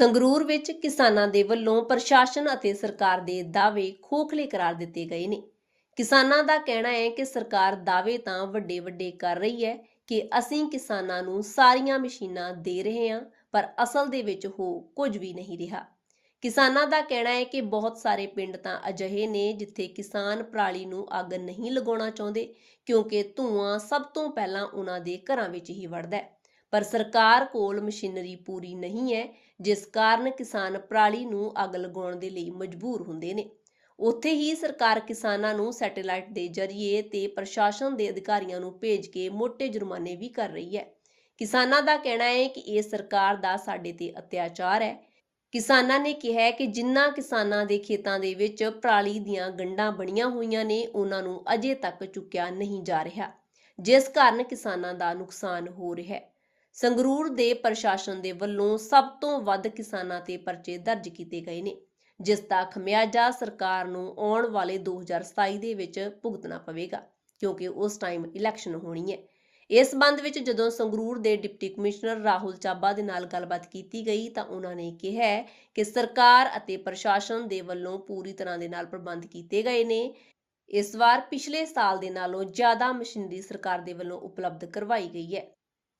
ਸੰਗਰੂਰ ਵਿੱਚ ਕਿਸਾਨਾਂ ਦੇ ਵੱਲੋਂ ਪ੍ਰਸ਼ਾਸਨ ਅਤੇ ਸਰਕਾਰ ਦੇ ਦਾਅਵੇ ਖੋਖਲੇ ਕਰਾਰ ਦਿੱਤੇ ਗਏ ਨੇ। ਕਿਸਾਨਾਂ ਦਾ ਕਹਿਣਾ ਹੈ ਕਿ ਸਰਕਾਰ ਦਾਅਵੇ ਤਾਂ ਵੱਡੇ ਵੱਡੇ ਕਰ ਰਹੀ ਹੈ ਕਿ ਅਸੀਂ ਕਿਸਾਨਾਂ ਨੂੰ ਸਾਰੀਆਂ ਮਸ਼ੀਨਾਂ ਦੇ ਰਹੇ ਹਾਂ, ਪਰ ਅਸਲ ਦੇ ਵਿੱਚ ਹੋ ਕੁਝ ਵੀ ਨਹੀਂ ਰਿਹਾ। ਕਿਸਾਨਾਂ ਦਾ ਕਹਿਣਾ ਹੈ ਕਿ ਬਹੁਤ ਸਾਰੇ ਪਿੰਡ ਤਾਂ ਅਜਿਹੇ ਨੇ ਜਿੱਥੇ ਕਿਸਾਨ ਪਰਾਲੀ ਨੂੰ ਅੱਗ ਨਹੀਂ ਲਗਾਉਣਾ ਚਾਹੁੰਦੇ, ਕਿਉਂਕਿ ਧੂਆਂ ਸਭ ਤੋਂ ਪਹਿਲਾਂ ਉਹਨਾਂ ਦੇ ਘਰਾਂ ਵਿੱਚ ਹੀ ਵੜਦਾ ਹੈ। ਪਰ ਸਰਕਾਰ ਕੋਲ ਮਸ਼ੀਨਰੀ ਪੂਰੀ ਨਹੀਂ ਹੈ, ਜਿਸ ਕਾਰਨ ਕਿਸਾਨ ਪਰਾਲੀ ਨੂੰ ਅੱਗ ਲਗਾਉਣ ਦੇ ਲਈ ਮਜਬੂਰ ਹੁੰਦੇ ਨੇ। ਉੱਥੇ ਹੀ ਸਰਕਾਰ ਕਿਸਾਨਾਂ ਨੂੰ ਸੈਟੇਲਾਈਟ ਦੇ ਜ਼ਰੀਏ ਤੇ ਪ੍ਰਸ਼ਾਸਨ ਦੇ ਅਧਿਕਾਰੀਆਂ ਨੂੰ ਭੇਜ ਕੇ ਮੋٹے ਜੁਰਮਾਨੇ ਵੀ ਕਰ ਰਹੀ ਹੈ। ਕਿਸਾਨਾਂ ਦਾ ਕਹਿਣਾ ਹੈ ਕਿ ਇਹ ਸਰਕਾਰ ਦਾ ਸਾਡੇ ਤੇ ਅਤਿਆਚਾਰ ਹੈ। ਕਿਸਾਨਾਂ ਨੇ ਕਿਹਾ ਹੈ ਕਿ ਜਿੰਨਾ ਕਿਸਾਨਾਂ ਦੇ ਖੇਤਾਂ ਦੇ ਵਿੱਚ ਪਰਾਲੀ ਦੀਆਂ ਗੰਢਾਂ ਬਣੀਆਂ ਹੋਈਆਂ ਨੇ, ਉਹਨਾਂ ਨੂੰ ਅਜੇ ਤੱਕ ਚੁੱਕਿਆ ਨਹੀਂ ਜਾ ਰਿਹਾ, ਜਿਸ ਕਾਰਨ ਕਿਸਾਨਾਂ ਦਾ ਨੁਕਸਾਨ ਹੋ ਰਿਹਾ ਹੈ। ਸੰਗਰੂਰ ਦੇ ਪ੍ਰਸ਼ਾਸਨ ਦੇ ਵੱਲੋਂ ਸਭ ਤੋਂ ਵੱਧ ਕਿਸਾਨਾਂ ਤੇ ਪਰਚੇ ਦਰਜ ਕੀਤੇ ਗਏ ਨੇ, ਜਿਸ ਦਾ ਖਮਿਆਜਾ ਸਰਕਾਰ ਨੂੰ ਆਉਣ ਵਾਲੇ 2027 ਦੇ ਵਿੱਚ ਭੁਗਤਣਾ ਪਵੇਗਾ, ਕਿਉਂਕਿ ਉਸ ਟਾਈਮ ਇਲੈਕਸ਼ਨ ਹੋਣੀ ਹੈ। ਇਸ ਸੰਬੰਧ ਵਿੱਚ ਜਦੋਂ ਸੰਗਰੂਰ ਦੇ ਡਿਪਟੀ ਕਮਿਸ਼ਨਰ ਰਾਹੁਲ ਚਾਬਾ ਦੇ ਨਾਲ ਗੱਲਬਾਤ ਕੀਤੀ ਗਈ ਤਾਂ ਉਹਨਾਂ ਨੇ ਕਿਹਾ ਕਿ ਸਰਕਾਰ ਅਤੇ ਪ੍ਰਸ਼ਾਸਨ ਦੇ ਵੱਲੋਂ ਪੂਰੀ ਤਰ੍ਹਾਂ ਦੇ ਨਾਲ ਪ੍ਰਬੰਧ ਕੀਤੇ ਗਏ ਨੇ। ਇਸ ਵਾਰ ਪਿਛਲੇ ਸਾਲ ਦੇ ਨਾਲੋਂ ਜ਼ਿਆਦਾ ਮਸ਼ੀਨਰੀ ਸਰਕਾਰ ਦੇ ਵੱਲੋਂ ਉਪਲਬਧ ਕਰਵਾਈ ਗਈ ਹੈ।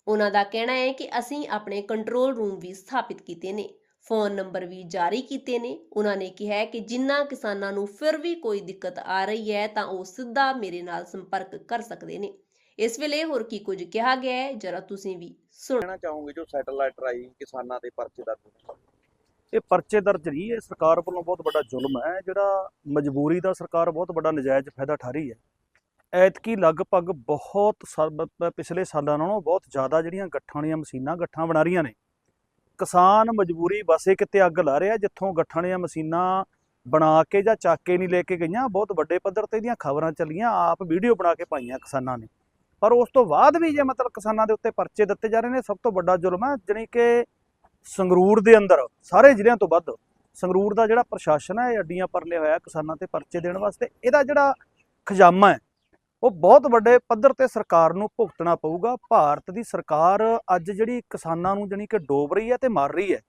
ਉਹਨਾਂ ਦਾ ਕਹਿਣਾ ਹੈ ਕਿ ਅਸੀਂ ਆਪਣੇ ਕੰਟਰੋਲ ਰੂਮ ਵੀ ਸਥਾਪਿਤ ਕੀਤੇ ਨੇ। ਫੋਨ ਨੰਬਰ ਵੀ ਜਾਰੀ ਕੀਤੇ ਨੇ। ਉਹਨਾਂ ਨੇ ਕਿਹਾ ਕਿ ਜਿਨ੍ਹਾਂ ਕਿਸਾਨਾਂ ਨੂੰ ਫਿਰ ਵੀ ਕੋਈ ਦਿੱਕਤ ਆ ਰਹੀ ਹੈ ਤਾਂ ਉਹ ਸਿੱਧਾ ਮੇਰੇ ਨਾਲ ਸੰਪਰਕ ਕਰ ਸਕਦੇ ਨੇ। ਇਸ ਵੇਲੇ ਹੋਰ ਕੀ ਕੁਝ ਕਿਹਾ ਗਿਆ ਹੈ? ਜਰਾ ਤੁਸੀਂ ਵੀ ਸੁਣੋ ਕਹਿਣਾ ਚਾਹੋਗੇ ਜੋ ਸੈਟੇਲਾਈਟ ਰਾਈ ਕਿਸਾਨਾਂ ਦੇ ਪਰਚੇ ਦਰਜ ਇਹ ਪਰਚੇ ਦਰਜ ਨਹੀਂ, ਇਹ ਸਰਕਾਰ ਵੱਲੋਂ ਬਹੁਤ ਵੱਡਾ ਜ਼ੁਲਮ ਹੈ। ਜਿਹੜਾ ਮਜਬੂਰੀ ਦਾ ਸਰਕਾਰ ਬਹੁਤ ਵੱਡਾ ਨਜਾਇਜ਼ ਫਾਇਦਾ ਠਾ ਰਹੀ ਹੈ। ਐਤਕੀ ਲਗਭਗ ਬਹੁਤ ਸਾਲ- ਪਿਛਲੇ ਸਾਲਾਂ ਨਾਲੋਂ ਬਹੁਤ ਜ਼ਿਆਦਾ ਜਿਹੜੀਆਂ ਗੱਠਾਂ ਵਾਲੀਆਂ ਮਸ਼ੀਨਾਂ ਗੱਠਾਂ ਬਣਾ ਰਹੀਆਂ ਨੇ। ਕਿਸਾਨ ਮਜਬੂਰੀ ਵਸੇ ਕਿਤੇ ਅੱਗ ਲਾ ਰਿਹਾ ਜਿੱਥੋਂ ਗੱਠਾਂ ਵਾਲੀਆਂ ਮਸ਼ੀਨਾਂ ਬਣਾ ਕੇ ਜਾਂ ਚੱਕ ਕੇ ਨਹੀਂ ਲੈ ਕੇ ਗਈਆਂ, ਬਹੁਤ ਵੱਡੇ ਪੱਧਰ ਤੇ ਇਹਦੀਆਂ ਖਬਰਾਂ ਚੱਲੀਆਂ, ਆਪ ਵੀਡੀਓ ਬਣਾ ਕੇ ਪਾਈਆਂ ਕਿਸਾਨਾਂ ਨੇ। ਪਰ ਉਸ ਤੋਂ ਬਾਅਦ ਵੀ ਜੇ ਮਤਲਬ ਕਿਸਾਨਾਂ ਦੇ ਉੱਤੇ ਪਰਚੇ ਦਿੱਤੇ ਜਾ ਰਹੇ ਨੇ, ਸਭ ਤੋਂ ਵੱਡਾ ਜ਼ੁਲਮ ਹੈ ਜਾਣੀ ਕਿ ਸੰਗਰੂਰ ਦੇ ਅੰਦਰ, ਸਾਰੇ ਜ਼ਿਲ੍ਹਿਆਂ ਤੋਂ ਵੱਧ ਸੰਗਰੂਰ ਦਾ ਜਿਹੜਾ ਪ੍ਰਸ਼ਾਸਨ ਹੈ, ਇਹ ਅੱਡੀਆਂ ਪਰਲੇ ਹੋਇਆ ਕਿਸਾਨਾਂ ਤੇ ਪਰਚੇ ਦੇਣ ਵਾਸਤੇ। ਇਹਦਾ ਜਿਹੜਾ ਖਜ਼ਾਮਾ ਹੈ ਉਹ ਬਹੁਤ ਵੱਡੇ ਪੱਧਰ ਤੇ ਸਰਕਾਰ ਨੂੰ ਭੁਗਤਣਾ ਪਊਗਾ। ਭਾਰਤ ਦੀ ਸਰਕਾਰ ਅੱਜ ਜਿਹੜੀ ਕਿਸਾਨਾਂ ਨੂੰ ਜਾਣੀ ਕਿ ਡੋਬ ਰਹੀ ਹੈ ਤੇ ਮਾਰ ਰਹੀ ਹੈ।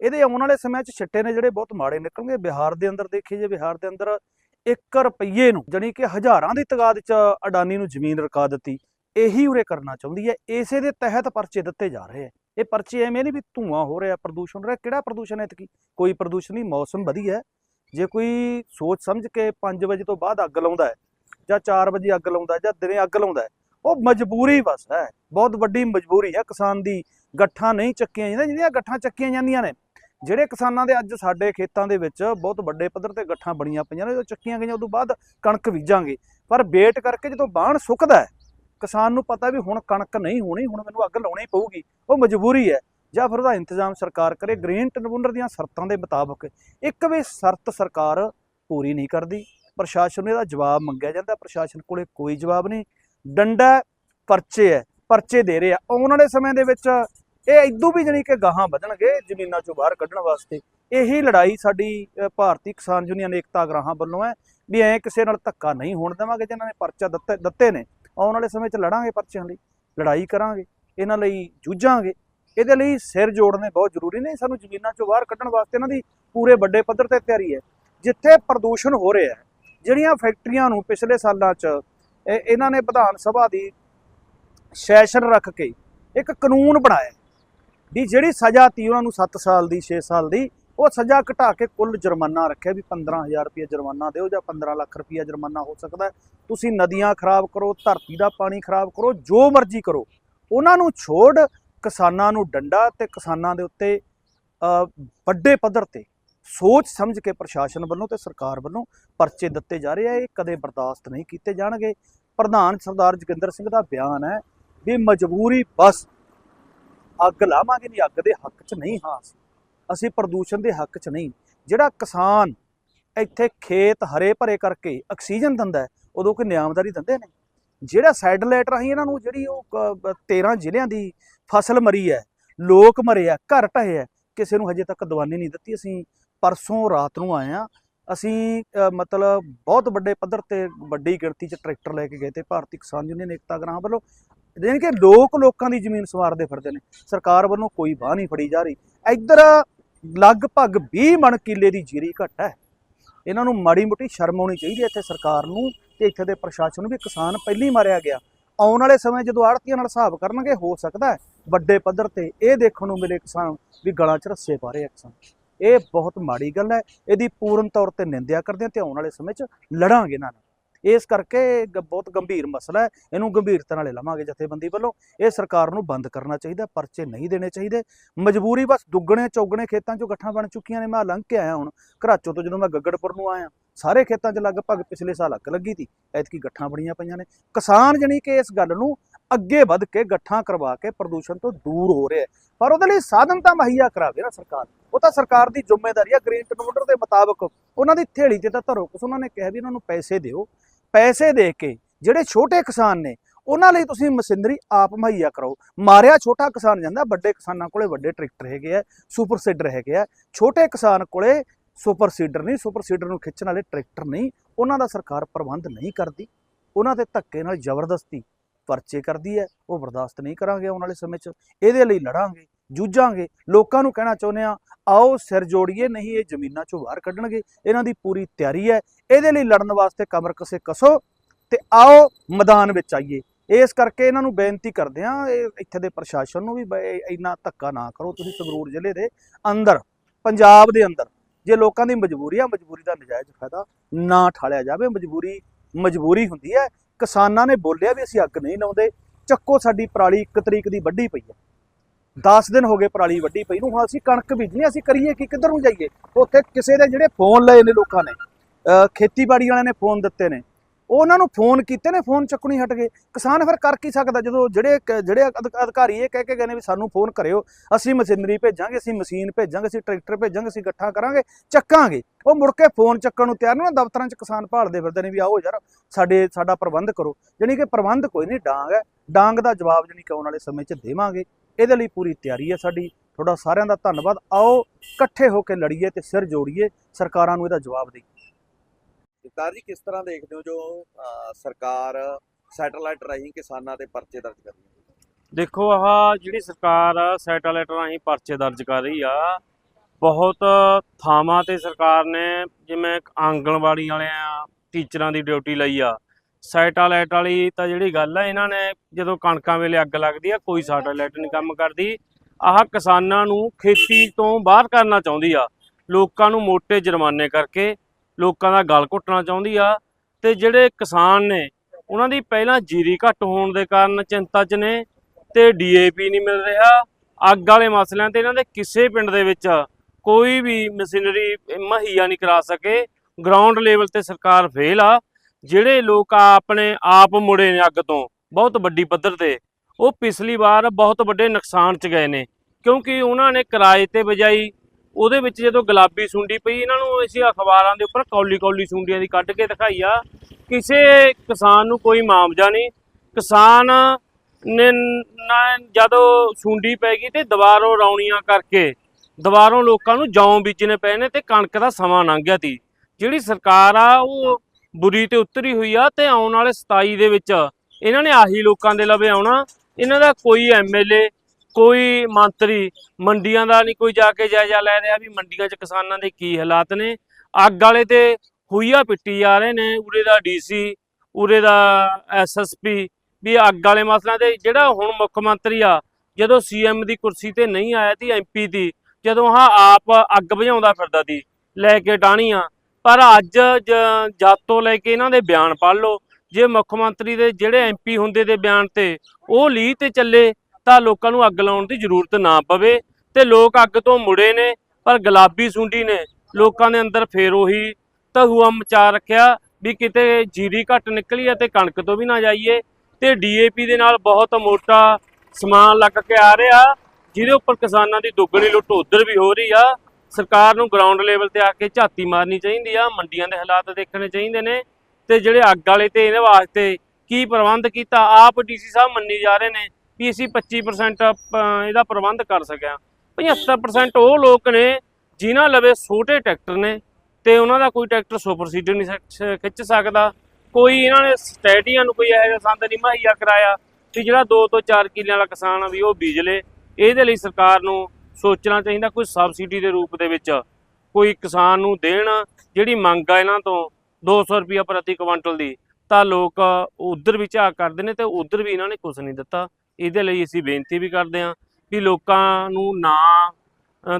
ਇਹਦੇ ਆਉਣ ਵਾਲੇ ਸਮੇਂ 'ਚ ਛਿੱਟੇ ਨੇ ਜਿਹੜੇ ਬਹੁਤ ਮਾੜੇ ਨਿਕਲਣਗੇ। ਬਿਹਾਰ ਦੇ ਅੰਦਰ ਦੇਖੀਏ ਜੇ ਬਿਹਾਰ ਦੇ ਅੰਦਰ 1 ਰੁਪਈਏ ਨੂੰ ਜਾਣੀ ਕਿ ਹਜ਼ਾਰਾਂ ਦੀ ਤਗਾਦ 'ਚ ਅਡਾਨੀ ਨੂੰ ਜ਼ਮੀਨ ਰਕਾ ਦਿੱਤੀ, ਇਹੀ ਉਰੇ ਕਰਨਾ ਚਾਹੁੰਦੀ ਹੈ। ਇਸੇ ਦੇ ਤਹਿਤ ਪਰਚੇ ਦਿੱਤੇ ਜਾ ਰਹੇ ਹੈ। ਇਹ ਪਰਚੇ ਐਵੇਂ ਨਹੀਂ ਵੀ ਧੂਆਂ ਹੋ ਰਿਹਾ, ਪ੍ਰਦੂਸ਼ਣ ਹੋ ਰਿਹਾ। ਕਿਹੜਾ ਪ੍ਰਦੂਸ਼ਣ ਹੈ ਇਤਕੀ? ਕੋਈ ਪ੍ਰਦੂਸ਼ਣ ਨਹੀਂ, ਮੌਸਮ ਵਧੀਆ ਜੇ ਕੋਈ ਸੋਚ ਸਮਝ ਕੇ 5 ਵਜੇ ਤੋਂ ਬਾਅਦ ਅੱਗ ਲਾਉਂਦਾ ਹੈ ਜਾਂ 4 ਵਜੇ ਅੱਗ ਲਾਉਂਦਾ ਜਾਂ ਦਿਨੇ ਅੱਗ ਲਾਉਂਦਾ ਉਹ ਮਜਬੂਰੀ ਬਸ ਹੈ, ਬਹੁਤ ਵੱਡੀ ਮਜਬੂਰੀ ਹੈ, ਕਿਸਾਨ ਦੀ ਗੱਠਾਂ ਨਹੀਂ ਚੱਕੀਆਂ ਜਾਂਦੀਆਂ, ਜਿਹੜੀਆਂ ਗੱਠਾਂ ਚੱਕੀਆਂ ਜਾਂਦੀਆਂ ਨੇ, ਜਿਹੜੇ ਕਿਸਾਨਾਂ ਦੇ ਅੱਜ ਸਾਡੇ ਖੇਤਾਂ ਦੇ ਵਿੱਚ ਬਹੁਤ ਵੱਡੇ ਪੱਧਰ ਤੇ ਗੱਠਾਂ ਬਣੀਆਂ ਪਈਆਂ ਨੇ ਜਦੋਂ ਚੱਕੀਆਂ ਗਈਆਂ, ਉਦੋਂ ਬਾਅਦ ਕਣਕ ਬੀਜਾਂਗੇ, ਪਰ ਵੇਟ ਕਰਕੇ ਜਦੋਂ ਬਾਣ ਸੁੱਕਦਾ ਕਿਸਾਨ ਨੂੰ ਪਤਾ ਵੀ ਹੁਣ ਕਣਕ ਨਹੀਂ ਹੋਣੀ, ਹੁਣ ਮੈਨੂੰ ਅੱਗ ਲਾਉਣੀ ਪਊਗੀ, ਉਹ ਮਜਬੂਰੀ ਹੈ, ਜਾਂ ਫਿਰ ਉਹਦਾ ਇੰਤਜ਼ਾਮ ਸਰਕਾਰ ਕਰੇ, ਗ੍ਰੀਨ ਟ੍ਰਿਬਿਊਨਲ ਦੀਆਂ ਸ਼ਰਤਾਂ ਦੇ ਮੁਤਾਬਕ ਇੱਕ ਵੀ ਸ਼ਰਤ ਸਰਕਾਰ ਪੂਰੀ ਨਹੀਂ ਕਰਦੀ ਪ੍ਰਸ਼ਾਸਨ ਨੂੰ ਇਹਦਾ ਜਵਾਬ ਮੰਗਿਆ ਜਾਂਦਾ, ਪ੍ਰਸ਼ਾਸਨ ਕੋਲੇ ਕੋਈ ਜਵਾਬ ਨਹੀਂ। ਡੰਡਾ ਪਰਚੇ ਹੈ, ਪਰਚੇ ਦੇ ਰਹੇ ਆ। ਆਉਣ ਵਾਲੇ ਸਮੇਂ ਦੇ ਵਿੱਚ ਇਹ ਇਦੋਂ ਵੀ ਜਾਣੀ ਕਿ ਗਾਹਾਂ ਵਧਣਗੇ ਜ਼ਮੀਨਾਂ ਚੋਂ ਬਾਹਰ ਕੱਢਣ ਵਾਸਤੇ। ਇਹੀ ਲੜਾਈ ਸਾਡੀ ਭਾਰਤੀ ਕਿਸਾਨ ਯੂਨੀਅਨ ਏਕਤਾ ਗਰਾਹਾਂ ਵੱਲੋਂ ਹੈ ਵੀ ਐ ਕਿਸੇ ਨਾਲ ਧੱਕਾ ਨਹੀਂ ਹੋਣ ਦੇਵਾਂਗੇ, ਜਿਨ੍ਹਾਂ ਨੇ ਪਰਚਾ ਦਿੱਤੇ ਦਿੱਤੇ ਨੇ। ਆਉਣ ਵਾਲੇ ਸਮੇਂ 'ਚ ਲੜਾਂਗੇ ਪਰਚਿਆਂ ਲਈ, ਲੜਾਈ ਕਰਾਂਗੇ, ਇਹਨਾਂ ਲਈ ਜੂਝਾਂਗੇ। ਇਹਦੇ ਲਈ ਸਿਰ ਜੋੜਨੇ ਬਹੁਤ ਜ਼ਰੂਰੀ ਨੇ। ਸਾਨੂੰ ਜ਼ਮੀਨਾਂ ਚੋਂ ਬਾਹਰ ਕੱਢਣ ਵਾਸਤੇ ਇਹਨਾਂ ਦੀ ਪੂਰੇ ਵੱਡੇ ਪੱਧਰ ਤੇ ਤਿਆਰੀ ਹੈ। ਜਿੱਥੇ ਪ੍ਰਦੂਸ਼ਣ ਹੋ ਰਿਹਾ ਹੈ ਜਿਹੜੀਆਂ ਫੈਕਟਰੀਆਂ ਨੂੰ ਪਿਛਲੇ ਸਾਲਾਂ 'ਚ, ਇਹ- ਇਹਨਾਂ ਨੇ ਵਿਧਾਨ ਸਭਾ ਦੀ ਸੈਸ਼ਨ ਰੱਖ ਕੇ ਇੱਕ ਕਾਨੂੰਨ ਬਣਾਇਆ ਵੀ ਜਿਹੜੀ ਸਜ਼ਾ ਤੀ ਉਹਨਾਂ ਨੂੰ 7 ਸਾਲ ਦੀ 6 ਸਾਲ ਦੀ, ਉਹ ਸਜ਼ਾ ਘਟਾ ਕੇ ਕੁੱਲ ਜੁਰਮਾਨਾ ਰੱਖਿਆ ਵੀ 15000 ਰੁਪਏ ਜੁਰਮਾਨਾ ਦਿਓ ਜਾਂ 15 ਲੱਖ ਰੁਪਏ ਜੁਰਮਾਨਾ ਹੋ ਸਕਦਾ ਤੁਸੀਂ ਨਦੀਆਂ ਖਰਾਬ ਕਰੋ, ਧਰਤੀ ਦਾ ਪਾਣੀ ਖਰਾਬ ਕਰੋ, ਜੋ ਮਰਜ਼ੀ ਕਰੋ। ਉਹਨਾਂ ਨੂੰ ਛੋੜ ਕਿਸਾਨਾਂ ਨੂੰ ਡੰਡਾ ਤੇ ਕਿਸਾਨਾਂ ਦੇ ਉੱਤੇ ਵੱਡੇ ਪੱਧਰ ਤੇ ਸੋਚ ਸਮਝ ਕੇ ਪ੍ਰਸ਼ਾਸਨ ਵੱਲੋਂ ਤੇ ਸਰਕਾਰ ਵੱਲੋਂ ਪਰਚੇ ਦਿੱਤੇ ਜਾ ਰਹੇ ਆ। ਇਹ ਕਦੇ ਬਰਦਾਸ਼ਤ ਨਹੀਂ ਕੀਤੇ ਜਾਣਗੇ। ਪ੍ਰਧਾਨ ਸਰਦਾਰ ਜੋਗਿੰਦਰ ਸਿੰਘ ਦਾ ਬਿਆਨ ਹੈ ਵੀ ਮਜਬੂਰੀ ਬਸ ਅੱਗ ਲਾਵਾਂਗੇ ਨਹੀਂ, ਅੱਗ ਦੇ ਹੱਕ 'ਚ ਨਹੀਂ ਹਾਂ ਅਸੀਂ। ਅਸੀਂ ਪ੍ਰਦੂਸ਼ਣ ਦੇ ਹੱਕ 'ਚ ਨਹੀਂ। ਜਿਹੜਾ ਕਿਸਾਨ ਇੱਥੇ ਖੇਤ ਹਰੇ ਭਰੇ ਕਰਕੇ ਆਕਸੀਜਨ ਦਿੰਦਾ ਉਦੋਂ ਕੋਈ ਨਿਆਮਦਾਰੀ ਦਿੰਦੇ ਨੇ। ਜਿਹੜਾ ਸੈਟਲਾਈਟ ਰਾਹੀਂ ਇਹਨਾਂ ਨੂੰ ਜਿਹੜੀ ਉਹ ਕ- 13 ਜ਼ਿਲ੍ਹਿਆਂ ਦੀ ਫਸਲ ਮਰੀ ਹੈ, ਲੋਕ ਮਰੇ ਆ, ਘਰ ਢਹੇ ਆ, ਕਿਸੇ ਨੂੰ ਹਜੇ ਤੱਕ ਦਵਾਨੀ ਨਹੀਂ ਦਿੱਤੀ ਅਸੀਂ। ਪਰਸੋਂ ਰਾਤ ਨੂੰ ਆਏ ਆ ਅਸੀਂ ਮਤਲਬ ਬਹੁਤ ਵੱਡੇ ਪੱਧਰ ਤੇ ਵੱਡੀ ਗਿਣਤੀ 'ਚ ਟਰੈਕਟਰ ਲੈ ਕੇ ਗਏ ਤੇ ਭਾਰਤੀ ਕਿਸਾਨ ਯੂਨੀਅਨ ਏਕਤਾ ਗ੍ਰਾਮ ਵੱਲੋਂ ਜਾਣੀ ਕਿ ਲੋਕ ਲੋਕਾਂ ਦੀ ਜ਼ਮੀਨ ਸਵਾਰਦੇ ਫਿਰਦੇ ਨੇ। ਸਰਕਾਰ ਵੱਲੋਂ ਕੋਈ ਬਾਹ ਨਹੀਂ ਫੜੀ ਜਾ ਰਹੀ। ਇੱਧਰ ਲਗਭਗ 20 ਮਣ ਕਿੱਲੇ ਦੀ ਜੀਰੀ ਘਟ ਹੈ। ਇਹਨਾਂ ਨੂੰ ਮਾੜੀ ਮੋਟੀ ਸ਼ਰਮ ਆਉਣੀ ਚਾਹੀਦੀ ਹੈ ਇੱਥੇ ਸਰਕਾਰ ਨੂੰ ਤੇ ਇੱਥੇ ਦੇ ਪ੍ਰਸ਼ਾਸਨ ਨੂੰ ਵੀ। ਕਿਸਾਨ ਪਹਿਲੀ ਮਾਰਿਆ ਗਿਆ। ਆਉਣ ਵਾਲੇ ਸਮੇਂ ਜਦੋਂ ਆੜਤੀਆਂ ਨਾਲ ਹਿਸਾਬ ਕਰਨਗੇ, ਹੋ ਸਕਦਾ ਹੈ ਵੱਡੇ ਪੱਧਰ ਤੇ ਇਹ ਦੇਖਣ ਨੂੰ ਮਿਲੇ ਕਿਸਾਨ ਵੀ ਗਲਾਂ 'ਚ ਰੱਸੇ ਪਾ ਰਹੇ ਆ ਕਿਸਾਨ। ਇਹ ਬਹੁਤ ਮਾੜੀ ਗੱਲ ਹੈ। ਇਹਦੀ ਪੂਰਨ ਤੌਰ ਤੇ ਨਿੰਦਿਆ ਕਰਦੇ ਹਾਂ ਤੇ ਆਉਣ ਵਾਲੇ ਸਮੇਂ 'ਚ ਲੜਾਂਗੇ ਇਹਨਾਂ ਨਾਲ ਇਸ ਕਰਕੇ ਇਹ ਗ- ਬਹੁਤ ਗੰਭੀਰ ਮਸਲਾ ਹੈ। ਇਹਨੂੰ ਗੰਭੀਰਤਾ ਨਾਲ ਲਵਾਂਗੇ ਜਥੇਬੰਦੀ ਵੱਲੋਂ। ਇਹ ਸਰਕਾਰ ਨੂੰ ਬੰਦ ਕਰਨਾ ਚਾਹੀਦਾ, ਪਰਚੇ ਨਹੀਂ ਦੇਣੇ ਚਾਹੀਦੇ। ਮਜਬੂਰੀ ਬਸ ਦੁੱਗਣੇ ਚੌਗਣੇ ਖੇਤਾਂ 'ਚੋਂ ਗੱਠਾਂ ਬਣ ਚੁੱਕੀਆਂ ਨੇ, ਮੈਂ ਲੰਘ ਕੇ ਆਇਆ ਹੁਣ। ਘਰਾਚੋਂ ਤੋਂ ਜਦੋਂ ਮੈਂ ਗੱਗੜਪੁਰ ਨੂੰ ਆਇਆ, ਸਾਰੇ ਖੇਤਾਂ 'ਚ ਲਗਭਗ ਪਿਛਲੇ ਸਾਲ ਅੱਗ ਲੱਗੀ ਸੀ ਐਤਕੀ ਗੱਠਾਂ ਬਣੀਆਂ ਪਈਆਂ ਨੇ। ਕਿਸਾਨ ਜਣੀ ਕਿ ਇਸ ਗੱਲ ਨੂੰ ਅੱਗੇ ਵੱਧ ਕੇ ਗੱਠਾਂ ਕਰਵਾ ਕੇ ਪ੍ਰਦੂਸ਼ਣ ਤੋਂ ਦੂਰ ਹੋ ਰਿਹਾ ਪਰ ਉਹਦੇ ਲਈ ਸਾਧਨ ਤਾਂ ਮੁਹੱਈਆ ਕਰਾਵੇ ਨਾ ਸਰਕਾਰ। ਉਹ ਤਾਂ ਸਰਕਾਰ ਦੀ ਜ਼ਿੰਮੇਵਾਰੀ ਆ ਗ੍ਰੀਨ ਟ੍ਰਿਬਿਊਨਲ ਦੇ ਮੁਤਾਬਕ। ਉਹਨਾਂ ਦੀ ਥੇਲੀ ਤੇ ਤਾਂ ਧਰੋ, ਕੁਛ ਉਹਨਾਂ ਨੇ ਕਿਹਾ ਵੀ ਉਹਨਾਂ ਨੂੰ ਪੈਸੇ ਦਿਓ। ਪੈਸੇ ਦੇ ਕੇ ਜਿਹੜੇ ਛੋਟੇ ਕਿਸਾਨ ਨੇ, ਉਹਨਾਂ ਲਈ ਤੁਸੀਂ ਮਸ਼ੀਨਰੀ ਆਪ ਮੁਹੱਈਆ ਕਰਾਓ। ਮਾਰਿਆ ਛੋਟਾ ਕਿਸਾਨ ਜਾਂਦਾ, ਵੱਡੇ ਕਿਸਾਨਾਂ ਕੋਲੇ ਵੱਡੇ ਟਰੈਕਟਰ ਹੈਗੇ ਆ, ਸੁਪਰ ਸੀਡਰ ਹੈਗੇ ਆ। ਛੋਟੇ ਕਿਸਾਨ ਕੋਲੇ ਸੁਪਰ ਸੀਡਰ ਨਹੀਂ, ਸੁਪਰ ਸੀਡਰ ਨੂੰ ਖਿੱਚਣ ਵਾਲੇ ਟਰੈਕਟਰ ਨਹੀਂ। ਉਹਨਾਂ ਦਾ ਸਰਕਾਰ ਪ੍ਰਬੰਧ ਨਹੀਂ ਕਰਦੀ। ਉਹਨਾਂ ਤੇ ਧੱਕੇ ਨਾਲ ਜ਼ਬਰਦਸਤੀ ਪਰਚੇ ਕਰਦੀ ਹੈ, ਉਹ ਬਰਦਾਸ਼ਤ ਨਹੀਂ ਕਰਾਂਗੇ ਆਉਣ ਵਾਲੇ ਸਮੇਂ 'ਚ। ਇਹਦੇ ਲਈ ਲੜਾਂਗੇ, ਜੂਝਾਂਗੇ, ਲੋਕਾਂ ਨੂੰ ਕਹਿਣਾ ਚਾਹੁੰਦੇ ਆ ਆਓ ਸਿਰ ਜੋੜੀਏ, ਨਹੀਂ ਇਹ ਜ਼ਮੀਨਾਂ 'ਚੋਂ ਬਾਹਰ ਕੱਢਣਗੇ, ਇਹਨਾਂ ਦੀ ਪੂਰੀ ਤਿਆਰੀ ਹੈ। ਇਹਦੇ ਲਈ ਲੜਨ ਵਾਸਤੇ ਕਮਰ ਕਸੇ ਕਸੋ ਤੇ ਆਓ ਮੈਦਾਨ ਵਿੱਚ ਆਈਏ। ਇਸ ਕਰਕੇ ਇਹਨਾਂ ਨੂੰ ਬੇਨਤੀ ਕਰਦੇ ਆ ਇਹ ਇੱਥੇ ਦੇ ਪ੍ਰਸ਼ਾਸਨ ਨੂੰ ਵੀ ਇੰਨਾ ਧੱਕਾ ਨਾ ਕਰੋ, ਤੁਸੀਂ ਸੰਗਰੂਰ ਜ਼ਿਲ੍ਹੇ ਦੇ ਅੰਦਰ, ਪੰਜਾਬ ਦੇ ਅੰਦਰ। ਜੇ ਲੋਕਾਂ ਦੀ ਮਜਬੂਰੀ ਆ, ਮਜਬੂਰੀ ਦਾ ਨਜਾਇਜ਼ ਫਾਇਦਾ ਨਾ ਠਾਲਿਆ ਜਾਵੇ, ਮਜਬੂਰੀ ਮਜਬੂਰੀ ਹੁੰਦੀ ਹੈ। ਕਿਸਾਨਾਂ ਨੇ ਬੋਲਿਆ ਵੀ ਅਸੀਂ ਅੱਗ ਨਹੀਂ ਲਾਉਂਦੇ, ਚੱਕੋ ਸਾਡੀ ਪਰਾਲੀ 1 ਤਰੀਕ ਦੀ ਵੱਢੀ ਪਈ ਹੈ। 10 ਦਿਨ ਹੋ ਗਏ ਪਰਾਲੀ ਵੱਢੀ ਪਈ ਨੂੰ, ਹੁਣ ਅਸੀਂ ਕਣਕ ਬੀਜਣੀ ਅਸੀਂ ਕਰੀਏ ਕਿ, ਕਿੱਧਰ ਨੂੰ ਜਾਈਏ? ਉੱਥੇ ਕਿਸੇ ਦੇ ਜਿਹੜੇ ਫੋਨ ਲਏ ਨੇ ਲੋਕਾਂ ਨੇ ਖੇਤੀਬਾੜੀ ਵਾਲਿਆਂ ਨੇ ਫੋਨ ਦਿੱਤੇ ਨੇ। ਉਹਨਾਂ ਨੂੰ ਫੋਨ ਕੀਤੇ ਨੇ, ਫੋਨ ਚੱਕਣੀ ਹਟ ਗਏ। ਕਿਸਾਨ ਫਿਰ ਕਰ ਕੀ ਸਕਦਾ? ਜਦੋਂ ਜਿਹੜੇ ਕ- ਜਿਹੜੇ ਅਧ- ਅਧਿਕਾਰੀ ਇਹ ਕਹਿ ਕੇ ਗਏ ਨੇ ਵੀ ਸਾਨੂੰ ਫੋਨ ਕਰਿਓ, ਅਸੀਂ ਮਸ਼ੀਨਰੀ ਭੇਜਾਂਗੇ, ਅਸੀਂ ਮਸ਼ੀਨ ਭੇਜਾਂਗੇ, ਅਸੀਂ ਟਰੈਕਟਰ ਭੇਜਾਂਗੇ, ਅਸੀਂ ਇਕੱਠਾ ਕਰਾਂਗੇ, ਚੱਕਾਂਗੇ। ਉਹ ਮੁੜ ਕੇ ਫੋਨ ਚੱਕਣ ਨੂੰ ਤਿਆਰ ਨੇ ਉਹਨਾਂ ਦਫ਼ਤਰਾਂ 'ਚ ਕਿਸਾਨ ਭਾਲਦੇ ਫਿਰਦੇ ਨੇ ਵੀ ਆਓ ਯਾਰ, ਸਾਡੇ, ਸਾਡਾ ਪ੍ਰਬੰਧ ਕਰੋ। ਜਾਣੀ ਕਿ ਪ੍ਰਬੰਧ ਕੋਈ ਨਹੀਂ, ਡਾਂਗ ਹੈ। ਡਾਂਗ ਦਾ ਜਵਾਬ ਜਾਣੀ ਕਿ ਆਉਣ ਵਾਲੇ ਸਮੇਂ 'ਚ ਦੇਵਾਂਗੇ। ਇਹਦੇ ਲਈ ਪੂਰੀ ਤਿਆਰੀ ਹੈ ਸਾਡੀ। ਤੁਹਾਡਾ ਸਾਰਿਆਂ ਦਾ ਧੰਨਵਾਦ। ਆਓ, ਇਕੱਠੇ ਹੋ ਕੇ ਲੜੀਏ ਤੇ ਸਿਰ ਜੋੜੀਏ, ਸਰਕਾਰਾਂ ਨੂੰ ਇਹਦਾ ਜਵਾਬ ਦੇਈਏ। ਸਰਕਾਰ ਜੀ ਕਿਸ ਤਰ੍ਹਾਂ ਦੇਖਦੇ ਹੋ ਜੋ ਸਰਕਾਰ ਸੈਟੇਲਾਈਟ ਰਾਹੀਂ ਕਿਸਾਨਾਂ ਦੇ ਪਰਚੇ ਦਰਜ ਕਰ ਹੈ? ਦੇਖੋ, ਆਹ ਜਿਹੜੀ ਸਰਕਾਰ ਆ ਰਾਹੀਂ ਪਰਚੇ ਦਰਜ ਕਰ ਰਹੀ ਆ, ਬਹੁਤ ਥਾਵਾਂ ਤੇ ਸਰਕਾਰ ਨੇ ਜਿਵੇਂ ਆਂਗਣਵਾੜੀ ਵਾਲਿਆਂ ਟੀਚਰਾਂ ਦੀ ਡਿਊਟੀ ਲਈ ਆ, ਸੈਟੇਲਾਈਟ ਵਾਲੀ ਤਾਂ ਜਿਹੜੀ ਗੱਲ ਆ, ਇਹਨਾਂ ਨੇ ਜਦੋਂ ਕਣਕਾਂ ਵੇਲੇ ਅੱਗ ਲੱਗਦੀ ਆ, ਕੋਈ ਸੈਟੇਲਾਈਟ ਨਹੀਂ ਕੰਮ ਕਰਦੀ। ਆਹ ਕਿਸਾਨਾਂ ਨੂੰ ਖੇਤੀ ਤੋਂ ਬਾਹਰ ਕਰਨਾ ਚਾਹੁੰਦੀ ਆ, ਲੋਕਾਂ ਨੂੰ ਮੋٹے ਜੁਰਮਾਨੇ ਕਰਕੇ ਲੋਕਾਂ ਦਾ ਗਲ ਘੁੱਟਣਾ ਚਾਹੁੰਦੀ ਆ ਤੇ ਜਿਹੜੇ ਕਿਸਾਨ ਨੇ, ਉਹਨਾਂ ਦੀ ਪਹਿਲਾਂ ਜੀਰੀ ਘੱਟ ਹੋਣ ਦੇ ਕਾਰਨ ਚਿੰਤਾ 'ਚ ਨੇ ਤੇ ਡੀਏਪੀ ਨਹੀਂ ਮਿਲ ਰਿਹਾ। ਅੱਗ ਵਾਲੇ ਮਸਲਿਆਂ ਤੇ ਇਹਨਾਂ ਦੇ ਕਿਸੇ ਪਿੰਡ ਦੇ ਵਿੱਚ ਕੋਈ ਵੀ ਮਸ਼ੀਨਰੀ ਮੁਹੱਈਆ ਨਹੀਂ ਕਰਾ ਸਕੇ। ਗਰਾਊਂਡ ਲੈਵਲ ਤੇ ਸਰਕਾਰ ਫੇਲ ਆ। ਜਿਹੜੇ ਲੋਕ ਆਪਣੇ ਆਪ ਮੁੜੇ ਨੇ ਅੱਗ ਤੋਂ, ਬਹੁਤ ਵੱਡੀ ਪੱਧਰ ਤੇ। ਉਹ ਪਿਛਲੀ ਵਾਰ ਬਹੁਤ ਵੱਡੇ ਨੁਕਸਾਨ 'ਚ ਗਏ ਨੇ, ਕਿਉਂਕਿ ਉਹਨਾਂ ਨੇ ਕਿਰਾਏ ਤੇ ਬਜਾਈ ਉਹਦੇ ਵਿੱਚ ਜਦੋਂ ਗੁਲਾਬੀ ਸੁੰਡੀ ਪਈ, ਇਹਨਾਂ ਨੂੰ ਅਸੀਂ ਅਖਬਾਰਾਂ ਦੇ ਉੱਪਰ ਕੌਲੀ ਕੌਲੀ ਸੁੰਡੀਆਂ ਦੀ ਕੱਢ ਕੇ ਦਿਖਾਈ ਆ। ਕਿਸੇ ਕਿਸਾਨ ਨੂੰ ਕੋਈ ਮੁਆਵਜ਼ਾ ਨਹੀਂ। ਕਿਸਾਨ ਨੇ ਜਦੋਂ ਸੁੰਡੀ ਪੈ ਗਈ ਤੇ ਦੁਬਾਰੋਂ ਰੌਣੀਆਂ ਕਰਕੇ ਦੁਬਾਰੋਂ ਲੋਕਾਂ ਨੂੰ ਜੌਂ ਬੀਜਣੇ ਪਏ ਨੇ ਤੇ ਕਣਕ ਦਾ ਸਮਾਂ ਲੰਘ ਗਿਆ ਤੀ ਜਿਹੜੀ ਸਰਕਾਰ ਆ, ਉਹ ਬੁਰੀ ਤੇ ਉਤਰੀ ਹੋਈ ਆ ਤੇ ਆਉਣ ਵਾਲੇ 27 ਦੇ ਵਿੱਚ ਇਹਨਾਂ ਨੇ ਆਹੀ ਲੋਕਾਂ ਦੇ ਲਵੇ ਆਉਣਾ। ਇਹਨਾਂ ਦਾ ਕੋਈ ਐਮਐਲਏ ਕੋਈ ਮੰਤਰੀ ਮੰਡੀਆਂ ਦਾ ਨਹੀਂ ਕੋਈ ਜਾ ਕੇ ਜਾਇਜ਼ਾ ਲੈ ਰਿਹਾ ਵੀ ਮੰਡੀਆਂ 'ਚ ਕਿਸਾਨਾਂ ਦੇ ਕੀ ਹਾਲਾਤ ਨੇ। ਅੱਗ ਵਾਲੇ ਤੇ ਹੋਈਆ ਪਿੱਟੀ ਜਾ ਰਹੇ ਨੇ। ਉਰੇ ਦਾ ਡੀਸੀ, ਉਰੇ ਦਾ ਐਸਐਸਪੀ ਵੀ ਅੱਗ ਵਾਲੇ ਮਸਲਿਆਂ ਤੇ ਜਿਹੜਾ ਹੁਣ ਮੁੱਖ ਮੰਤਰੀ ਆ, ਜਦੋਂ ਸੀਐਮ ਦੀ ਕੁਰਸੀ ਤੇ ਨਹੀਂ ਆਇਆ ਤੀ ਐਮਪੀ ਦੀ, ਜਦੋਂ ਹਾਂ ਆਪ ਅੱਗ ਬੁਝਾਉਂਦਾ ਫਿਰਦਾ ਸੀ, ਲੈ ਕੇ ਟਾਹਣੀਆਂ। ਪਰ ਅੱਜ ਜ- ਜਦ ਤੋਂ ਲੈ ਕੇ ਇਹਨਾਂ ਦੇ ਬਿਆਨ ਪੜ੍ਹ ਲਓ, ਜੇ ਮੁੱਖ ਮੰਤਰੀ ਦੇ ਜਿਹੜੇ ਐਮਪੀ ਹੁੰਦੇ ਦੇ ਬਿਆਨ ਤੇ ਉਹ ਲੀਹ ਤੇ ਚੱਲੇ ਤਾਂ ਲੋਕਾਂ ਨੂੰ ਅੱਗ ਲਾਉਣ ਦੀ ਜ਼ਰੂਰਤ ਨਾ ਪਵੇ ਤੇ ਲੋਕ ਅੱਗ ਤੋਂ ਮੁੜੇ ਨੇ, ਪਰ ਗੁਲਾਬੀ ਸੁੰਡੀ ਨੇ। ਲੋਕਾਂ ਦੇ ਅੰਦਰ ਫੇਰ ਉਹੀ ਤਹੂਆ ਮਚਾ ਰੱਖਿਆ ਵੀ ਕਿਤੇ ਜੀਰੀ ਘੱਟ ਨਿਕਲੀ ਆ ਤੇ ਕਣਕ ਤੋਂ ਵੀ ਨਾ ਜਾਈਏ। ਤੇ ਡੀਏਪੀ ਦੇ ਨਾਲ ਬਹੁਤ ਮੋਟਾ ਸਮਾਨ ਲੱਗ ਕੇ ਆ ਰਿਹਾ, ਜਿਹਦੇ ਉੱਪਰ ਕਿਸਾਨਾਂ ਦੀ ਦੁੱਗਣੀ ਲੁੱਟ ਉਧਰ ਵੀ ਹੋ ਰਹੀ ਆ। ਸਰਕਾਰ ਨੂੰ ਗਰਾਊਂਡ ਲੈਵਲ ਤੇ ਆ ਕੇ ਝਾਤੀ ਮਾਰਨੀ ਚਾਹੀਦੀ ਆ, ਮੰਡੀਆਂ ਦੇ ਹਾਲਾਤ ਦੇਖਣੇ ਚਾਹੀਦੇ ਨੇ। ਤੇ ਜਿਹੜੇ ਅੱਗ ਵਾਲੇ ਤੇ ਇਹਦੇ ਵਾਸਤੇ ਕੀ ਪ੍ਰਬੰਧ ਕੀਤਾ, ਆਪ ਡੀਸੀ ਸਾਹਿਬ ਮੰਨੀ ਜਾ ਰਹੇ ਨੇ। ਵੀ ਅਸੀਂ 25% ਇਹਦਾ ਪ੍ਰਬੰਧ ਕਰ ਸਕਿਆ। 75% ਉਹ ਲੋਕ ਨੇ ਜਿਨ੍ਹਾਂ ਲਵੇ ਛੋਟੇ ਟਰੈਕਟਰ ਨੇ ਤੇ ਉਹਨਾਂ ਦਾ ਕੋਈ ਟਰੈਕਟਰ ਸੁਪਰ ਸੀਡਰ ਨਹੀਂ ਖਿੱਚ ਸਕਦਾ। ਕੋਈ ਇਹਨਾਂ ਨੇ ਸਟੈਟੀਆਂ ਨੂੰ ਕੋਈ ਇਹੋ ਜਿਹਾ ਸੰਦ ਨਹੀਂ ਮੁਹੱਈਆ ਕਰਾਇਆ ਕਿ ਜਿਹੜਾ 2 ਤੋਂ 4 ਕਿੱਲਿਆਂ ਵਾਲਾ ਕਿਸਾਨ ਆ ਵੀ ਉਹ ਬੀਜ ਲੇ। ਇਹਦੇ ਲਈ ਸਰਕਾਰ ਨੂੰ ਸੋਚਣਾ ਚਾਹੀਦਾ ਕੋਈ ਸਬਸਿਡੀ ਦੇ ਰੂਪ ਦੇ ਵਿੱਚ ਕੋਈ ਕਿਸਾਨ ਨੂੰ ਦੇਣ, ਜਿਹੜੀ ਮੰਗ ਆ ਇਹਨਾਂ ਤੋਂ 200 ਰੁਪਿਆ ਪ੍ਰਤੀ ਕੁਇੰਟਲ ਦੀ। ਤਾਂ ਲੋਕ ਉਧਰ ਵੀ ਝਾਕ ਕਰਦੇ ਨੇ ਤੇ ਉਧਰ ਵੀ ਇਹਨਾਂ ਨੇ ਕੁਝ ਨਹੀਂ ਦਿੱਤਾ। ਇਹਦੇ ਲਈ ਅਸੀਂ ਬੇਨਤੀ ਵੀ ਕਰਦੇ ਹਾਂ ਵੀ ਲੋਕਾਂ ਨੂੰ ਨਾ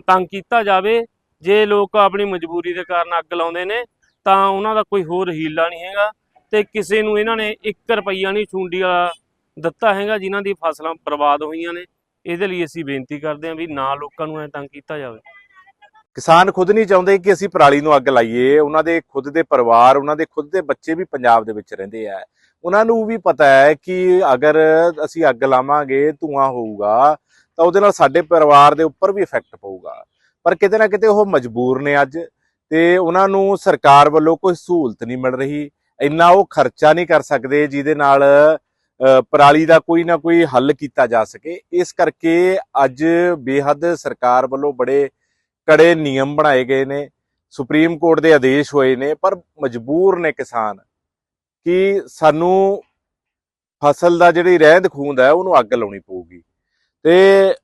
ਤੰਗ ਕੀਤਾ ਜਾਵੇ। ਜੇ ਲੋਕ ਆਪਣੀ ਮਜਬੂਰੀ ਦੇ ਕਾਰਨ ਅੱਗ ਲਾਉਂਦੇ ਨੇ, ਤਾਂ ਉਹਨਾਂ ਦਾ ਕੋਈ ਹੋਰ ਹੀਲਾ ਨਹੀਂ ਹੈਗਾ ਤੇ ਕਿਸੇ ਨੂੰ ਇਹਨਾਂ ਨੇ 1 ਰੁਪਈਆ ਨਹੀਂ ਛੁੰਡੀ ਵਾਲਾ ਦਿੱਤਾ ਹੈਗਾ ਜਿਨ੍ਹਾਂ ਦੀ ਫਸਲਾਂ ਬਰਬਾਦ ਹੋਈਆਂ ਨੇ। ਇਹਦੇ ਲਈ ਅਸੀਂ ਬੇਨਤੀ ਕਰਦੇ ਹਾਂ ਵੀ ਨਾ ਲੋਕਾਂ ਨੂੰ ਐ ਤੰਗ ਕੀਤਾ ਜਾਵੇ। ਕਿਸਾਨ ਖੁਦ ਨਹੀਂ ਚਾਹੁੰਦੇ ਕਿ ਅਸੀਂ ਪਰਾਲੀ ਨੂੰ ਅੱਗ ਲਾਈਏ। ਉਹਨਾਂ ਦੇ ਖੁਦ ਦੇ ਪਰਿਵਾਰ, ਉਹਨਾਂ ਦੇ ਖੁਦ ਦੇ ਬੱਚੇ ਵੀ ਪੰਜਾਬ ਦੇ ਵਿੱਚ ਰਹਿੰਦੇ ਆ। ਉਹਨਾਂ ਨੂੰ ਵੀ ਪਤਾ ਹੈ ਕਿ ਅਗਰ ਅਸੀਂ ਅੱਗ ਲਾਵਾਂਗੇ, ਧੂਆਂ ਹੋਊਗਾ, ਤਾਂ ਉਹਦੇ ਨਾਲ ਸਾਡੇ ਪਰਿਵਾਰ ਦੇ ਉੱਪਰ ਵੀ ਇਫੈਕਟ ਪਊਗਾ। ਪਰ ਕਿਤੇ ਨਾ ਕਿਤੇ ਉਹ ਮਜਬੂਰ ਨੇ ਅੱਜ ਤੇ ਉਹਨਾਂ ਨੂੰ ਸਰਕਾਰ ਵੱਲੋਂ ਕੋਈ ਸਹੂਲਤ ਨਹੀਂ ਮਿਲ ਰਹੀ। ਇੰਨਾ ਉਹ ਖਰਚਾ ਨਹੀਂ ਕਰ ਸਕਦੇ ਜਿਹਦੇ ਨਾਲ ਪਰਾਲੀ ਦਾ ਕੋਈ ਨਾ ਕੋਈ ਹੱਲ ਕੀਤਾ ਜਾ ਸਕੇ। ਇਸ ਕਰਕੇ ਅੱਜ ਬੇਹੱਦ ਸਰਕਾਰ ਵੱਲੋਂ ਬੜੇ ਕੜੇ ਨਿਯਮ ਬਣਾਏ ਗਏ ਨੇ। ਸੁਪਰੀਮ ਕੋਰਟ ਦੇ ਆਦੇਸ਼ ਹੋਏ ਨੇ, ਪਰ ਮਜਬੂਰ ਨੇ ਕਿਸਾਨ। ਕਿ ਸਾਨੂੰ ਫਸਲ ਦਾ ਜਿਹੜੀ ਰਹਿੰਦ ਖੂੰਦ ਹੈ ਉਹਨੂੰ ਅੱਗ ਲਾਉਣੀ ਪਊਗੀ। ਤੇ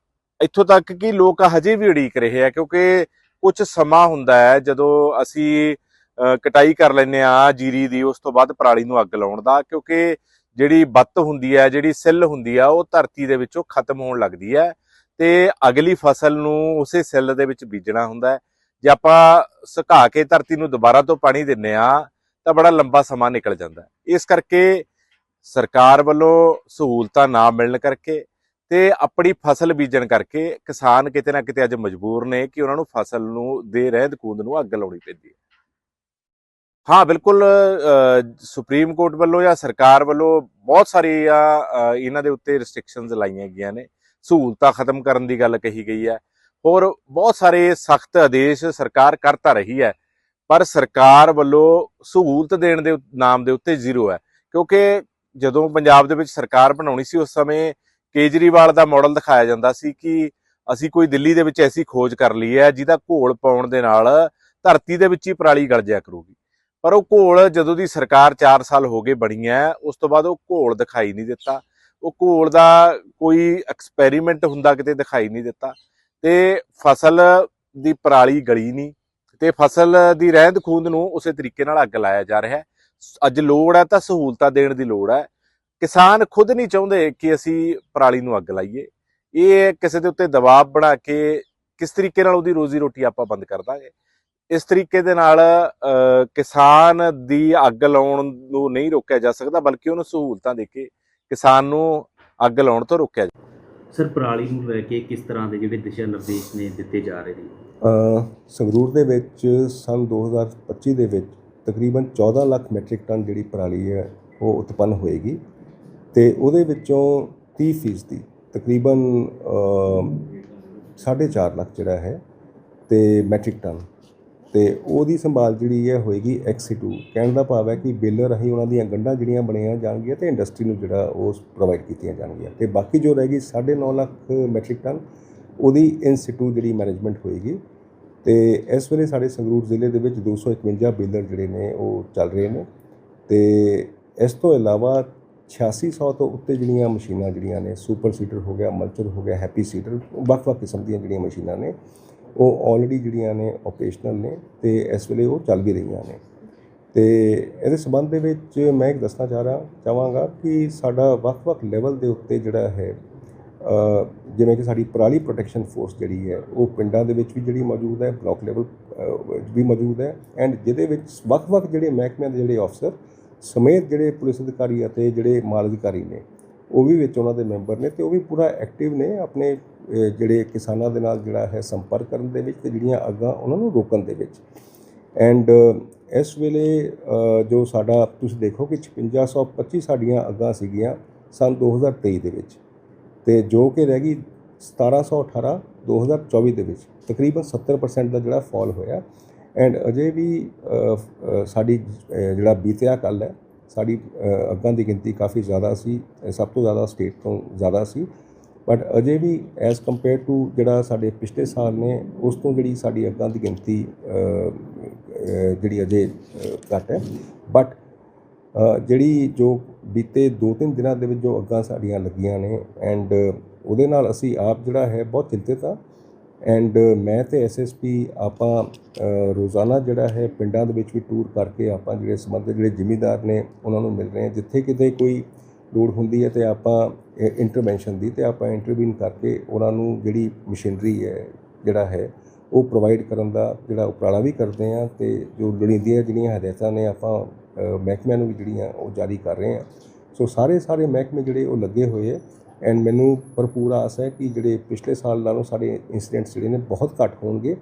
ਇੱਥੋਂ ਤੱਕ ਕਿ ਲੋਕ ਹਜੇ ਵੀ ਉਡੀਕ ਰਹੇ ਆ ਕਿਉਂਕਿ ਕੁਝ ਸਮਾਂ ਹੁੰਦਾ ਹੈ ਜਦੋਂ ਅਸੀਂ ਅ, ਕਟਾਈ ਕਰ ਲੈਂਦੇ ਆ ਜੀਰੀ ਦੀ ਉਸ ਤੋਂ ਬਾਅਦ ਪਰਾਲੀ ਨੂੰ ਅੱਗ ਲਾਉਣ ਦਾ ਕਿਉਂਕਿ ਜਿਹੜੀ ਬੱਤ ਹੁੰਦੀ ਹੈ ਜਿਹੜੀ ਸਿੱਲ ਹੁੰਦੀ ਆ ਉਹ ਧਰਤੀ ਦੇ ਵਿੱਚੋਂ ਖਤਮ ਹੋਣ ਲੱਗਦੀ ਹੈ ਤੇ ਅਗਲੀ ਫਸਲ ਨੂੰ ਉਸੇ ਸਿੱਲ ਦੇ ਵਿੱਚ ਬੀਜਣਾ ਹੁੰਦਾ ਹੈ। ਜੇ ਆਪਾਂ ਸੁਕਾ ਕੇ ਧਰਤੀ ਨੂੰ ਦੁਬਾਰਾ ਤੋਂ ਪਾਣੀ ਦਿੰਨੇ ਆ ਤਾਂ ਬੜਾ ਲੰਬਾ ਸਮਾਂ ਨਿਕਲ ਜਾਂਦਾ ਇਸ ਕਰਕੇ ਸਰਕਾਰ ਵੱਲੋਂ ਸਹੂਲਤਾਂ ਨਾ ਮਿਲਣ ਕਰਕੇ ਤੇ ਆਪਣੀ ਫਸਲ ਬੀਜਣ ਕਰਕੇ ਕਿਸਾਨ ਕਿਤੇ ਨਾ ਕਿਤੇ ਅੱਜ ਮਜਬੂਰ ਨੇ ਕਿ ਉਹਨਾਂ ਨੂੰ ਫਸਲ ਨੂੰ ਦੇ ਰਹਿੰਦ ਖੂੰਦ ਨੂੰ ਅੱਗ ਲਾਉਣੀ ਪੈਂਦੀ ਹੈ। ਹਾਂ ਬਿਲਕੁਲ ਅ, ਸੁਪਰੀਮ ਕੋਰਟ ਵੱਲੋਂ ਜਾਂ ਸਰਕਾਰ ਵੱਲੋਂ ਬਹੁਤ ਸਾਰੀਆਂ ਇਹਨਾਂ ਦੇ ਉੱਤੇ ਰਿਸਟ੍ਰਿਕਸ਼ਨਸ ਲਾਈਆਂ ਗਈਆਂ ਨੇ। ਸਹੂਲਤਾਂ ਖਤਮ ਕਰਨ ਦੀ ਗੱਲ ਕਹੀ ਗਈ ਹੈ। ਹੋਰ ਬਹੁਤ ਸਾਰੇ ਸਖਤ ਆਦੇਸ਼ ਸਰਕਾਰ ਕਰਤਾ ਰਹੀ ਹੈ। ਪਰ ਸਰਕਾਰ ਵੱਲੋਂ ਸਹੂਲਤ ਦੇਣ ਦੇ ਨਾਮ ਦੇ ਉੱਤੇ ਜ਼ੀਰੋ ਹੈ। ਕਿਉਂਕਿ ਜਦੋਂ ਪੰਜਾਬ ਦੇ ਵਿੱਚ ਸਰਕਾਰ ਬਣਾਉਣੀ ਸੀ, ਉਸ ਸਮੇਂ ਕੇਜਰੀਵਾਲ ਦਾ ਮਾਡਲ ਦਿਖਾਇਆ ਜਾਂਦਾ ਸੀ ਕਿ ਅਸੀਂ ਕੋਈ ਦਿੱਲੀ ਦੇ ਵਿੱਚ ਐਸੀ ਖੋਜ ਕਰ ਲਈ ਹੈ ਜਿਹਦਾ ਘੋਲ ਪਾਉਣ ਦੇ ਨਾਲ ਧਰਤੀ ਦੇ ਵਿੱਚ ਹੀ ਪਰਾਲੀ ਗਲ ਜਾਇਆ ਕਰੂਗੀ। ਪਰ ਉਹ ਘੋਲ ਜਦੋਂ ਦੀ ਸਰਕਾਰ 4 ਸਾਲ ਹੋ ਗਏ ਬਣੀ ਹੈ, ਉਸ ਤੋਂ ਬਾਅਦ ਉਹ ਘੋਲ ਦਿਖਾਈ ਨਹੀਂ ਦਿੱਤਾ। ਉਹ ਘੋਲ ਦਾ ਕੋਈ ਐਕਸਪੈਰੀਮੈਂਟ ਹੁੰਦਾ ਕਿਤੇ ਦਿਖਾਈ ਨਹੀਂ ਦਿੱਤਾ। ਤੇ ਫਸਲ ਦੀ ਪਰਾਲੀ ਗਲੀ ਨਹੀਂ। ਤੇ ਫਸਲ ਦੀ ਰਹਿੰਦ ਖੂੰਦ ਨੂੰ ਉਸੇ ਤਰੀਕੇ ਨਾਲ ਅੱਗ ਲਾਇਆ ਜਾ ਰਿਹਾ ਹੈ। ਅੱਜ ਲੋੜ ਹੈ ਤਾਂ ਸਹੂਲਤਾਂ ਦੇਣ ਦੀ ਲੋੜ ਹੈ। ਕਿਸਾਨ ਖੁਦ ਨਹੀਂ ਚਾਹੁੰਦੇ ਕਿ ਅਸੀਂ ਪਰਾਲੀ ਨੂੰ ਅੱਗ ਲਾਈਏ। ਇਹ ਕਿਸੇ ਦੇ ਉੱਤੇ ਦਬਾਅ ਬਣਾ ਕੇ ਕਿਸ ਤਰੀਕੇ ਨਾਲ ਉਹਦੀ ਰੋਜ਼ੀ ਰੋਟੀ ਆਪਾਂ ਬੰਦ ਕਰ ਦਾਂਗੇ? ਇਸ ਤਰੀਕੇ ਦੇ ਨਾਲ ਅਹ, ਕਿਸਾਨ ਦੀ ਅੱਗ ਲਾਉਣ ਨੂੰ ਨਹੀਂ ਰੋਕਿਆ ਜਾ ਸਕਦਾ ਬਲਕਿ ਉਹਨੂੰ ਸਹੂਲਤਾਂ ਦੇ ਕੇ ਕਿਸਾਨ ਨੂੰ ਅੱਗ ਲਾਉਣ ਤੋਂ ਰੋਕਿਆ ਜਾ ਸਰ ਪਰਾਲੀ ਨੂੰ ਲੈ ਕੇ ਕਿਸ ਤਰ੍ਹਾਂ ਦੇ ਜਿਹੜੇ ਦਿਸ਼ਾ ਨਿਰਦੇਸ਼ ਨੇ ਦਿੱਤੇ ਜਾ ਰਹੇ ਨੇ? ਸੰਗਰੂਰ ਦੇ ਵਿੱਚ ਸੰਨ 2025 ਦੇ ਵਿੱਚ ਤਕਰੀਬਨ 14 ਲੱਖ ਮੈਟ੍ਰਿਕ ਟਨ ਜਿਹੜੀ ਪਰਾਲੀ ਹੈ, ਉਹ ਉਤਪੰਨ ਹੋਏਗੀ ਤੇ ਉਹਦੇ ਵਿੱਚੋਂ 30 ਫੀਸਦੀ, ਤਕਰੀਬਨ 4.5 ਲੱਖ ਜਿਹੜਾ ਹੈ, ਤੇ ਮੈਟ੍ਰਿਕ ਟਨ ਤੇ ਉਹਦੀ ਸੰਭਾਲ ਜਿਹੜੀ ਹੈ ਹੋਏਗੀ ਐਕਸੀ2 ਕਹਿਣ ਦਾ ਭਾਵ ਹੈ ਕਿ ਬਿੱਲ ਰਾਹੀਂ ਉਹਨਾਂ ਦੀਆਂ ਗੰਢਾਂ ਜਿਹੜੀਆਂ ਬਣੀਆਂ ਜਾਣਗੀਆਂ ਤੇ ਇੰਡਸਟਰੀ ਨੂੰ ਜਿਹੜਾ ਉਹ ਪ੍ਰੋਵਾਈਡ ਕੀਤੀਆਂ ਜਾਣਗੀਆਂ। ਤੇ ਬਾਕੀ ਜੋ ਰਹਿ ਗਈ 9.5 ਲੱਖ ਮੈਟ੍ਰਿਕ ਟਨ ਉਹਦੀ ਇਨ ਜਿਹੜੀ ਮੈਨੇਜਮੈਂਟ ਹੋਏਗੀ। ਤੇ ਇਸ ਵੇਲੇ ਸਾਡੇ ਸੰਗਰੂਰ ਜ਼ਿਲ੍ਹੇ ਦੇ ਵਿੱਚ 251 ਬੇਲਰ ਜਿਹੜੇ ਨੇ ਉਹ ਚੱਲ ਰਹੇ ਨੇ। ਤੇ ਇਸ ਤੋਂ ਇਲਾਵਾ 8600 ਤੋਂ ਉੱਤੇ ਜਿਹੜੀਆਂ ਮਸ਼ੀਨਾਂ ਜਿਹੜੀਆਂ ਨੇ ਸੁਪਰ ਸੀਡਰ ਹੋ ਗਿਆ ਮਲਚਰ ਹੋ ਗਿਆ ਹੈਪੀ ਸੀਡਰ ਵੱਖ-ਵੱਖ ਕਿਸਮ ਦੀਆਂ ਜਿਹੜੀਆਂ ਮਸ਼ੀਨਾਂ ਨੇ ਉਹ ਆਲਰੇਡੀ ਜਿਹੜੀਆਂ ਨੇ ਆਪਰੇਸ਼ਨਲ ਨੇ ਤੇ ਇਸ ਵੇਲੇ ਉਹ ਚੱਲ ਵੀ ਰਹੀਆਂ ਨੇ। ਤੇ ਇਹਦੇ ਸੰਬੰਧ ਦੇ ਵਿੱਚ ਮੈਂ ਇੱਕ ਦੱਸਣਾ ਚਾਹ ਰਿਹਾ, ਚਾਹਾਂਗਾ ਕਿ ਸਾਡਾ ਵੱਖ-ਵੱਖ ਲੈਵਲ ਦੇ ਉੱਤੇ ਜਿਹੜਾ ਹੈ ਜਿਵੇਂ ਕਿ ਸਾਡੀ ਪਰਾਲੀ ਪ੍ਰੋਟੈਕਸ਼ਨ ਫੋਰਸ ਜਿਹੜੀ ਹੈ, ਉਹ ਪਿੰਡਾਂ ਦੇ ਵਿੱਚ ਵੀ ਜਿਹੜੀ ਮੌਜੂਦ ਹੈ ਬਲਾਕ ਲੈਵਲ ਵੀ ਮੌਜੂਦ ਹੈ ਐਂਡ ਜਿਹਦੇ ਵਿੱਚ ਵੱਖ-ਵੱਖ ਜਿਹੜੇ ਮਹਿਕਮਿਆਂ ਦੇ ਜਿਹੜੇ ਅਫਸਰ ਸਮੇਤ ਜਿਹੜੇ ਪੁਲਿਸ ਅਧਿਕਾਰੀ ਅਤੇ ਜਿਹੜੇ ਮਾਲ ਅਧਿਕਾਰੀ ਨੇ ਉਹ ਵੀ ਵਿੱਚ ਉਹਨਾਂ ਦੇ ਮੈਂਬਰ ਨੇ ਤੇ ਉਹ ਵੀ ਪੂਰਾ ਐਕਟਿਵ ਨੇ ਆਪਣੇ ਜਿਹੜੇ ਕਿਸਾਨਾਂ ਦੇ ਨਾਲ ਜਿਹੜਾ ਹੈ ਸੰਪਰਕ ਕਰਨ ਦੇ ਵਿੱਚ ਤੇ ਜਿਹੜੀਆਂ ਅੱਗਾਂ ਉਹਨਾਂ ਨੂੰ ਰੋਕਣ ਦੇ ਵਿੱਚ। ਐਂਡ ਇਸ ਵੇਲੇ ਜੋ ਸਾਡਾ ਤੁਸੀਂ ਦੇਖੋ ਕਿ 5625 ਸਾਡੀਆਂ ਅੱਗਾਂ ਸੀਗੀਆਂ ਸਨ 2023 ਦੇ ਵਿੱਚ ਤੇ ਜੋ ਕਿ ਰਹਿ ਗਈ 1718 2024 ਦੇ ਵਿੱਚ, ਤਕਰੀਬਨ 70% ਦਾ ਜਿਹੜਾ ਫਾਲ ਹੋਇਆ। ਐਂਡ ਅਜੇ ਵੀ ਸਾਡੀ ਜਿਹੜਾ ਬੀਤਿਆ ਕੱਲ ਹੈ ਸਾਡੀ ਅੱਗਾਂ ਦੀ ਗਿਣਤੀ ਕਾਫੀ ਜ਼ਿਆਦਾ ਸੀ ਸਭ ਤੋਂ ਜ਼ਿਆਦਾ ਸਟੇਟ ਤੋਂ ਜ਼ਿਆਦਾ ਸੀ। ਬਟ ਅਜੇ ਵੀ ਐਜ਼ ਕੰਪੇਅਰ ਟੂ ਜਿਹੜਾ ਸਾਡੇ ਪਿਛਲੇ ਸਾਲ ਨੇ, ਉਸ ਤੋਂ ਜਿਹੜੀ ਸਾਡੀ ਅੱਗਾਂ ਦੀ ਗਿਣਤੀ ਜਿਹੜੀ ਅਜੇ ਘੱਟ ਹੈ। ਬਟ ਜਿਹੜੀ ਜੋ ਬੀਤੇ 2-3 ਦਿਨਾਂ ਦੇ ਵਿੱਚ ਜੋ ਅੱਗਾਂ ਸਾਡੀਆਂ ਲੱਗੀਆਂ ਨੇ ਐਂਡ ਉਹਦੇ ਨਾਲ ਅਸੀਂ ਆਪ ਜਿਹੜਾ ਹੈ ਬਹੁਤ ਚਿੰਤਿਤ ਆ ਐਂਡ uh, ਮੈਂ ਤੇ ਐਸਐਸਪੀ ਆਪਾਂ ਰੋਜ਼ਾਨਾ ਜਿਹੜਾ ਹੈ ਪਿੰਡਾਂ ਦੇ ਵਿੱਚ ਵੀ ਟੂਰ ਕਰਕੇ ਆਪਾਂ ਜਿਹੜੇ ਸੰਬੰਧਿਤ ਜਿਹੜੇ ਜ਼ਿਮੀਂਦਾਰ ਨੇ ਉਹਨਾਂ ਨੂੰ ਮਿਲ ਰਹੇ ਹਾਂ। ਜਿੱਥੇ ਕਿਤੇ ਕੋਈ ਲੋੜ ਹੁੰਦੀ ਹੈ ਤੇ ਆਪਾਂ ਇੰਟਰਵੈਂਸ਼ਨ ਦੀ ਤੇ ਆਪਾਂ ਇੰਟਰਵੀਨ ਕਰਕੇ ਉਹਨਾਂ ਨੂੰ ਜਿਹੜੀ ਮਸ਼ੀਨਰੀ ਹੈ, ਜਿਹੜਾ ਹੈ, ਉਹ ਪ੍ਰੋਵਾਈਡ ਕਰਨ ਦਾ ਜਿਹੜਾ ਉਪਰਾਲਾ ਵੀ ਕਰਦੇ ਹਾਂ ਤੇ ਜੋ ਲੋੜੀਂਦੀਆਂ ਜਿਹੜੀਆਂ ਹਦਾਇਤਾਂ ਨੇ ਆਪਾਂ ਮਹਿਕਮਿਆਂ ਨੂੰ ਵੀ ਜਿਹੜੀਆਂ ਉਹ ਜਾਰੀ ਕਰ ਰਹੇ ਹਾਂ। ਸੋ ਸਾਰੇ ਸਾਰੇ ਮਹਿਕਮੇ ਜਿਹੜੇ ਉਹ ਲੱਗੇ ਹੋਏ ਹੈ। ਐਂਡ ਮੈਨੂੰ ਭਰਪੂਰ ਆਸ ਹੈ ਕਿ ਜਿਹੜੇ ਪਿਛਲੇ ਸਾਲ ਨਾਲੋਂ ਸਾਡੇ ਇਨਸੀਡੈਂਟਸ ਜਿਹੜੇ ਨੇ ਬਹੁਤ ਘੱਟ ਹੋਣਗੇ।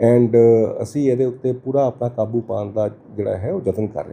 ਐਂਡ ਅਸੀਂ ਇਹਦੇ ਉੱਤੇ ਪੂਰਾ ਆਪਣਾ ਕਾਬੂ ਪਾਉਣ ਦਾ ਜਿਹੜਾ ਹੈ ਉਹ ਯਤਨ ਕਰ ਰਹੇ ਹਾਂ।